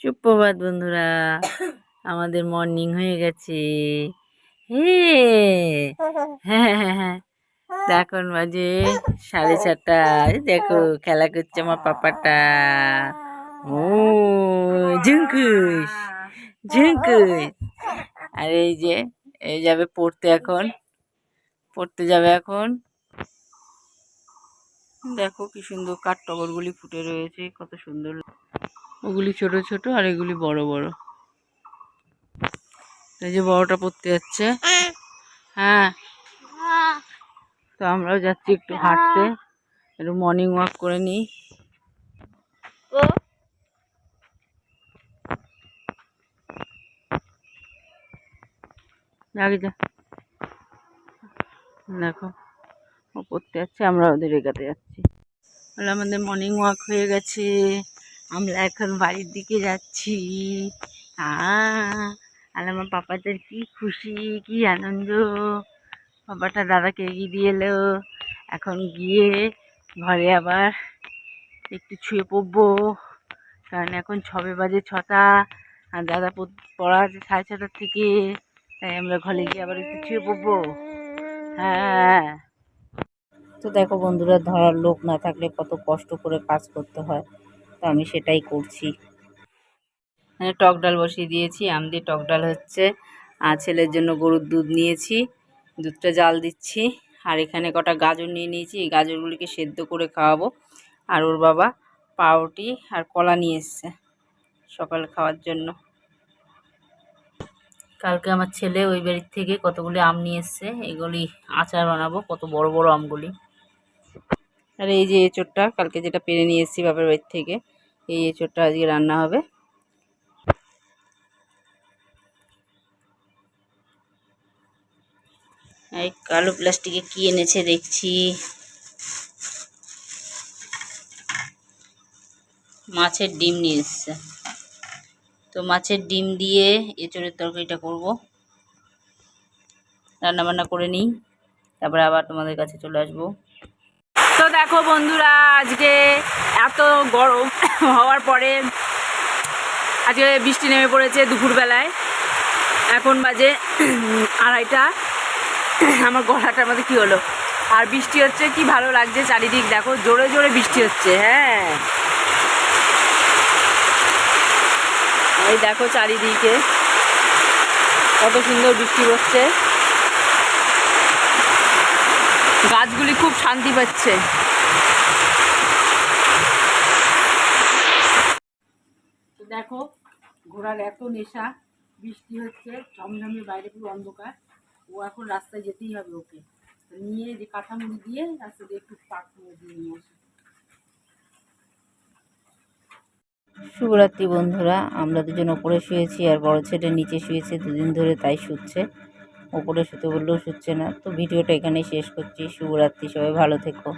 সুপ্রভাত বন্ধুরা। আমাদের মর্নিং হয়ে গেছে। হ্যাঁ। হ্যাঁ হ্যাঁ তা এখন বাজে সাড়ে ছটা দেখো খেলা করছে আমার পাপাটা। ও ঝুঙ্কুস ঝুঙ্কুস আর এই যে, এই যাবে পড়তে এখন। পড়তে যাবে এখন। দেখো কি সুন্দর কাঠ টগরগুলি ফুটে রয়েছে, কত সুন্দর ওগুলি ছোট ছোট আর এগুলি বড় বড়। এই যে বড়টা পড়তে যাচ্ছে। হ্যাঁ। তো আমরাও যাচ্ছি একটু হাঁটতে। একটু মর্নিং ওয়াক করে নিই। যা দেখো, ও পড়তে যাচ্ছে আমরা ওদের এগাতে যাচ্ছি। আমাদের মর্নিং ওয়াক হয়ে গেছে। আমরা এখন বাড়ির দিকে যাচ্ছি। আর আমার পাপাদের কি খুশি, কি আনন্দ। পাপাটা দাদাকে এগিয়ে দিয়ে এলো। এখন গিয়ে ঘরে আবার একটু ছুঁয়ে পড়ব। কারণ এখন ছবে বাজে ছটা, আর দাদা পড়া আছে সাড়ে ছটার থেকে। তাই আমরা ঘরে গিয়ে আবার একটু ছুঁয়ে পড়ব। হ্যাঁ। তো দেখো বন্ধুরা, ধরার লোক না থাকলে কত কষ্ট করে কাজ করতে হয়। তো আমি সেটাই করছি। এখানে টক ডাল বসিয়ে দিয়েছি, আম দিয়ে টক ডাল হচ্ছে। আর ছেলের জন্য গরুর দুধ নিয়েছি, দুধটা জাল দিচ্ছি। আর এখানে কটা গাজর নিয়ে নিয়েছি, এই গাজরগুলিকে সেদ্ধ করে খাওয়াবো। আর ওর বাবা পাউরুটি আর কলা নিয়ে এসছে সকালে খাওয়ার জন্য। কালকে আমার ছেলে ওই বাড়ির থেকে কতগুলি আম নিয়ে এসছে, এগুলি আচার বানাবো, কত বড় বড় আমগুলি। আর এই যে এঁচোড়টা, কালকে যেটা পেরে নিয়ে এসেছি বাবার বাড়ির থেকে, এই এঁচোড়টা আজকে রান্না হবে। এই কালো প্লাস্টিকে কি এনেছে দেখছি। মাছের ডিম নিয়ে এসছে। তো মাছের ডিম দিয়ে এঁচোড়ের তরকারিটা করব। রান্না বান্না করে নিই, তারপরে আবার তোমাদের কাছে চলে আসব। তো দেখো বন্ধুরা, আজকে এত গরম হওয়ার পরে আজকে বৃষ্টি নেমে পড়েছে দুপুরবেলায়। এখন বাজে আড়াইটা। আমার গলাটার মধ্যে কি হলো? আর বৃষ্টি হচ্ছে, কি ভালো লাগছে চারিদিক দেখো, জোরে জোরে বৃষ্টি হচ্ছে হ্যাঁ। এই দেখো চারিদিকে, কত সুন্দর বৃষ্টি হচ্ছে। গাছগুলি খুব শান্তি পাচ্ছে। দেখো ঘোড়ার এত নেশা বৃষ্টি হচ্ছে ঝমঝমে বাইরে পুরো অন্ধকার। ও এখন রাস্তায় যেতেই হবে ওকে। নিয়ে যে কাঁথামুড়ি দিয়ে রাস্তা দিয়ে একটু পাক দিয়ে নিয়ে আসে। শুভরাত্রি বন্ধুরা আমরা দুজন ওপরে শুয়েছি আর বড় ছেলে নিচে শুয়েছে দুদিন ধরে তাই শুচ্ছে। ওপরে শুতে বললেও শুচ্ছে না। তো ভিডিওটা এখানেই শেষ করছি। শুভরাত্রি সবাই ভালো থেকো।